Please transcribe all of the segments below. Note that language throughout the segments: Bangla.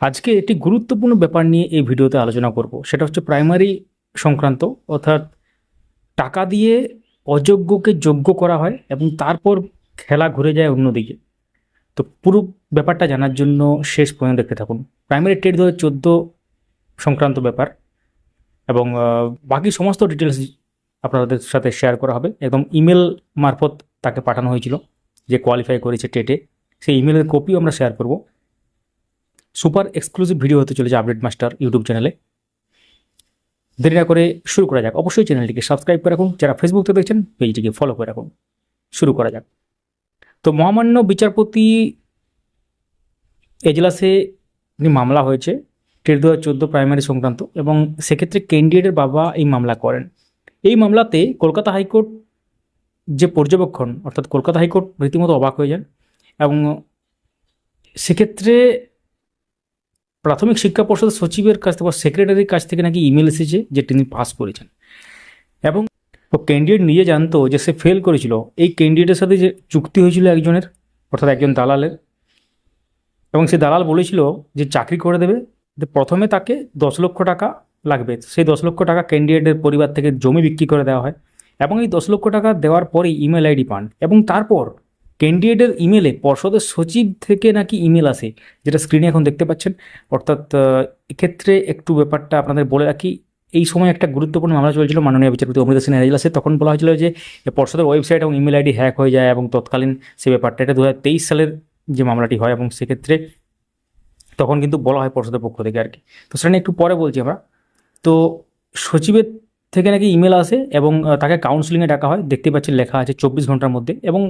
আজকে একটি গুরুত্বপূর্ণ ব্যাপার নিয়ে এই ভিডিওতে আলোচনা করব। সেটা হচ্ছে প্রাইমারি সংক্রান্ত, অর্থাৎ টাকা দিয়ে অযোগ্যকে যোগ্য করা হয় এবং তারপর খেলা ঘুরে যায় অন্যদিকে। তো পুরো ব্যাপারটা জানার জন্য শেষ পর্যন্ত দেখতে থাকুন। প্রাইমারি টেট দু হাজার চোদ্দ সংক্রান্ত ব্যাপার এবং বাকি সমস্ত ডিটেলস আপনাদের সাথে শেয়ার করা হবে। একদম ইমেল মারফত তাকে পাঠানো হয়েছিল যে কোয়ালিফাই করেছে টেটে সেই ইমেলের কপিও আমরা শেয়ার করব। সুপার এক্সক্লুসিভ ভিডিও হতে চলেছে আপডেট মাস্টার ইউটিউব চ্যানেলে। দেরি না করে শুরু করা যাক। অবশ্যই চ্যানেলটিকে সাবস্ক্রাইব করে রাখুন। যারা ফেসবুক থেকে দেখছেন, পেজটিকে ফলো করে রাখুন। শুরু করা যাক। তো মহামান্য বিচারপতি এজলাসে মামলা হয়েছে টেট দু হাজার প্রাইমারি সংক্রান্ত এবং সেক্ষেত্রে ক্যান্ডিডেটের বাবা এই মামলা করেন। এই মামলাতে কলকাতা হাইকোর্ট যে পর্যবেক্ষণ, অর্থাৎ কলকাতা হাইকোর্ট রীতিমতো অবাক হয়ে যান এবং সেক্ষেত্রে প্রাথমিক শিক্ষা পর্ষদ সচিবের কাছ থেকে বা সেক্রেটারির কাছ থেকে নাকি ইমেল এসেছে যে তিনি পাস করেছেন। এবং ক্যান্ডিডেট নিজে জানতো যে সে ফেল করেছিল। এই ক্যান্ডিডেটের সাথে যে চুক্তি হয়েছিল একজনের, অর্থাৎ একজন দালালের, এবং সে দালাল বলেছিল যে চাকরি করে দেবে প্রথমে তাকে দশ লক্ষ টাকা লাগবে। সেই দশ লক্ষ টাকা ক্যান্ডিডেটের পরিবার থেকে জমি বিক্রি করে দেওয়া হয়। এবং এই দশ লক্ষ টাকা দেওয়ার পরেই ইমেল আইডি পান। এবং তারপর ক্যান্ডিডেটের ইমেলে পর্ষদের সচিব থেকে নাকি ইমেল আসে, যেটা স্ক্রিনে এখন দেখতে পাচ্ছেন। অর্থাৎ এক্ষেত্রে একটু ব্যাপারটা আপনাদের বলে রাখি, এই সময় একটা গুরুত্বপূর্ণ মামলা চলছিল মাননীয় বিচারপতি অমৃতা সিনহা এজলাসে তখন বলা হয়েছিল যে পর্ষদের ওয়েবসাইট এবং ইমেল আইডি হ্যাক হয়ে যায় এবং তৎকালীন সে ব্যাপারটা, এটা দু হাজার তেইশ সালের যে মামলাটি হয় এবং সেক্ষেত্রে তখন কিন্তু বলা হয় পর্ষদের পক্ষ থেকে আর কি তো সেটা নিয়ে একটু পরে বলছি আমরা। তো সচিবের থেকে নাকি ইমেল আসে এবং তাকে কাউন্সিলিংয়ে ডাকা হয়। দেখতে পাচ্ছেন লেখা আছে চব্বিশ ঘণ্টার মধ্যে এবং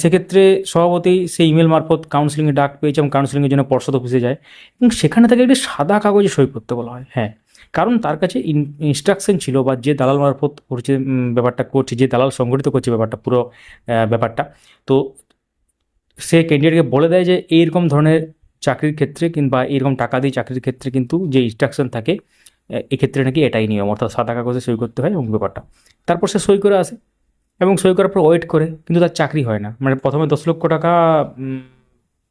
সেক্ষেত্রে সভাপতি সেই ইমেল মারফত কাউন্সিলিংয়ে ডাক পেয়েছে এবং কাউন্সিলিংয়ের জন্য পর্ষদ অফিসে যায় এবং সেখানে তাকে একটি সাদা কাগজে সই করতে বলা হয়। হ্যাঁ কারণ তার কাছে ইনস্ট্রাকশন ছিল বা যে দালাল মারফত করছে ব্যাপারটা করছে, যে দালাল সংগঠিত করছে ব্যাপারটা, পুরো ব্যাপারটা। তো সে ক্যান্ডিডেটকে বলে দেয় যে, এইরকম ধরনের চাকরির ক্ষেত্রে কিংবা এরকম টাকা দিয়ে চাকরির ক্ষেত্রে কিন্তু যে ইনস্ট্রাকশন থাকে এক্ষেত্রে নাকি এটাই নিয়ম। অর্থাৎ সাদা কাগজে সই করতে হয় এবং ব্যাপারটা। তারপর সে সই করে আসে। এবং সই করার পর ওয়েট করে, কিন্তু তার চাকরি হয় না। মানে প্রথমে দশ লক্ষ টাকা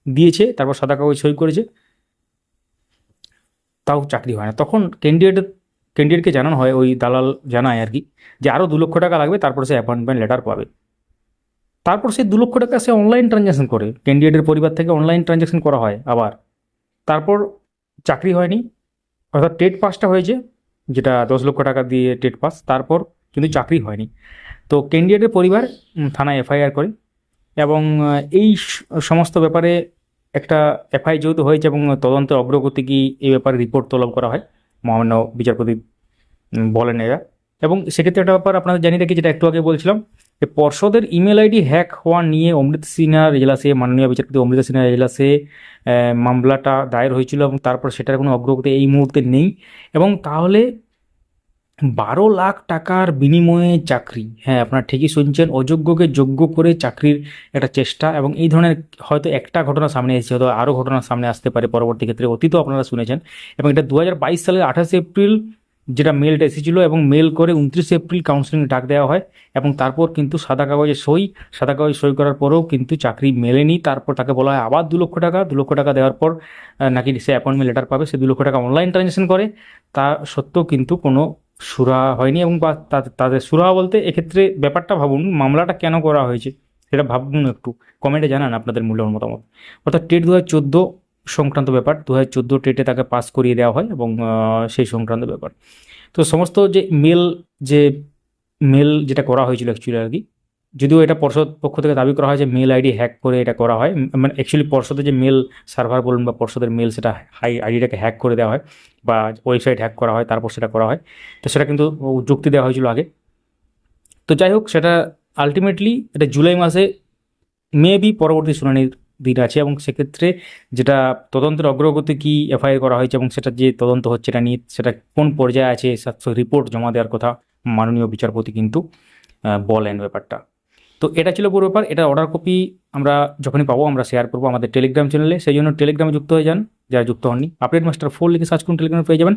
দিয়েছে, তারপর সাদা কাগজ সই করেছে। তাও চাকরি হয় না। তখন ক্যান্ডিডেট ক্যান্ডিডেটকে জানানো হয়, ওই দালাল জানায় আর কি, যে আরও দু লক্ষ টাকা লাগবে, তারপর সে অ্যাপয়েন্টমেন্ট লেটার পাবে। তারপর সে দু লক্ষ টাকা সে অনলাইন ট্রানজ্যাকশন করে। ক্যান্ডিডেটের পরিবার থেকে অনলাইন ট্রানজ্যাকশন করা হয় আবার। তারপর চাকরি হয়নি। অর্থাৎ টেট পাসটা হয়েছে, যেটা দশ লক্ষ টাকা দিয়ে টেট পাস তারপর কিন্তু চাকরি হয়নি। তো ক্যান্ডিডেটের পরিবার থানায় এফআইআর করে এবং এই সমস্ত ব্যাপারে একটা এফআই যেহেতু হয়েছে এবং তদন্তের অগ্রগতি কি এই ব্যাপারে রিপোর্ট তলব করা হয়, মহামান্য বিচারপতি বলেন এরা। এবং সেক্ষেত্রে একটা ব্যাপার আপনাদের জানিয়ে রাখি, যেটা একটু আগে বলছিলাম, যে পর্ষদের ইমেল আইডি হ্যাক হওয়া নিয়ে অমৃত সিনহার এজলাসে, মাননীয় বিচারপতি অমৃত সিনহার এজলাসে মামলাটা দায়ের হয়েছিল এবং তারপর সেটার কোনো অগ্রগতি এই মুহূর্তে নেই। এবং তাহলে বারো লাখ টাকার বিনিময়ে চাকরি। হ্যাঁ আপনারা ঠিকই শুনছেন, অযোগ্যকে যোগ্য করে চাকরির একটা চেষ্টা এবং এই ধরনের হয়তো একটা ঘটনা সামনে এসেছে, হয়তো আরও ঘটনা সামনে আসতে পারে পরবর্তী ক্ষেত্রে, অতীতও আপনারা শুনেছেন। এবং এটা দু হাজার বাইশ সালের আঠাশে এপ্রিল যেটা মেলটা এসেছিল এবং মেল করে উনত্রিশে এপ্রিল কাউন্সিলিং ডাক দেওয়া হয় এবং তারপর কিন্তু সাদা কাগজে সই, সাদা কাগজে সই করার পরেও কিন্তু চাকরি মেলেনি। তারপর তাকে বলা হয় আবার দু লক্ষ টাকা দু লক্ষ টাকা দেওয়ার পর নাকি সে অ্যাপয়েন্টমেন্ট লেটার পাবে, সে দু লক্ষ টাকা অনলাইন ট্রানজ্যাকশন করে। তা সত্ত্বেও কিন্তু কোনো সুরা হয়নি এবং বা তাদের সুরা বলতে এক্ষেত্রে ব্যাপারটা ভাবুন, মামলাটা কেন করা হয়েছে সেটা ভাবুন একটু। কমেন্টে জানান আপনাদের মূল্যবান মতামত। অর্থাৎ টেট দু হাজার চোদ্দ সংক্রান্ত ব্যাপার দু হাজার চোদ্দ টেটে তাকে পাস করিয়ে দেওয়া হয় এবং সেই সংক্রান্ত ব্যাপার। তো সমস্ত যে মেল যে মেল যেটা করা হয়েছিল অ্যাকচুয়ালি আর কি যদিও এটা পর্ষদ পক্ষ থেকে দাবি করা হয় যে মেল আইডি হ্যাক করে এটা করা হয়। মানে অ্যাকচুয়ালি পর্ষদের যে মেল সার্ভার বলুন বা পর্ষদের মেল সেটা হাই আইডিটাকে হ্যাক করে দেওয়া হয় বা ওয়েবসাইট হ্যাক করা হয়, তারপর সেটা করা হয়। তো সেটা কিন্তু যুক্তি দেওয়া হয়েছিল আগে। তো যাই হোক, সেটা আলটিমেটলি এটা জুলাই মাসে মেবি পরবর্তী শুনানির দিন আছে এবং সেক্ষেত্রে যেটা তদন্তের অগ্রগতি কি এফআইআর করা হয়েছে এবং সেটা যে তদন্ত হচ্ছে এটা নিয়ে সেটা কোন পর্যায়ে আছে, রিপোর্ট জমা দেওয়ার কথা মাননীয় বিচারপতি কিন্তু বলেন ব্যাপারটা। তো এটা ছিল পুরো ব্যাপার। এটা অর্ডার কপি আমরা যখনই পাবো, আমরা শেয়ার করব আমাদের টেলিগ্রাম চ্যানেলে সেই জন্য টেলিগ্রামে যুক্ত হয়ে যান, যারা যুক্ত হননি। আপডেট মাস্টার ফোর লিখে সার্চ করুন টেলিগ্রামে পেয়ে যাবেন।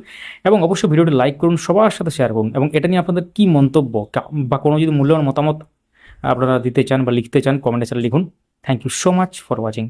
এবং অবশ্যই ভিডিওটি লাইক করুন, সবার সাথে শেয়ার করুন। এবং এটা নিয়ে আপনাদের কী মন্তব্য বা কোনো যদি মূল্যবান মতামত আপনারা দিতে চান বা লিখতে চান কমেন্টে লিখুন। Thank you so much for watching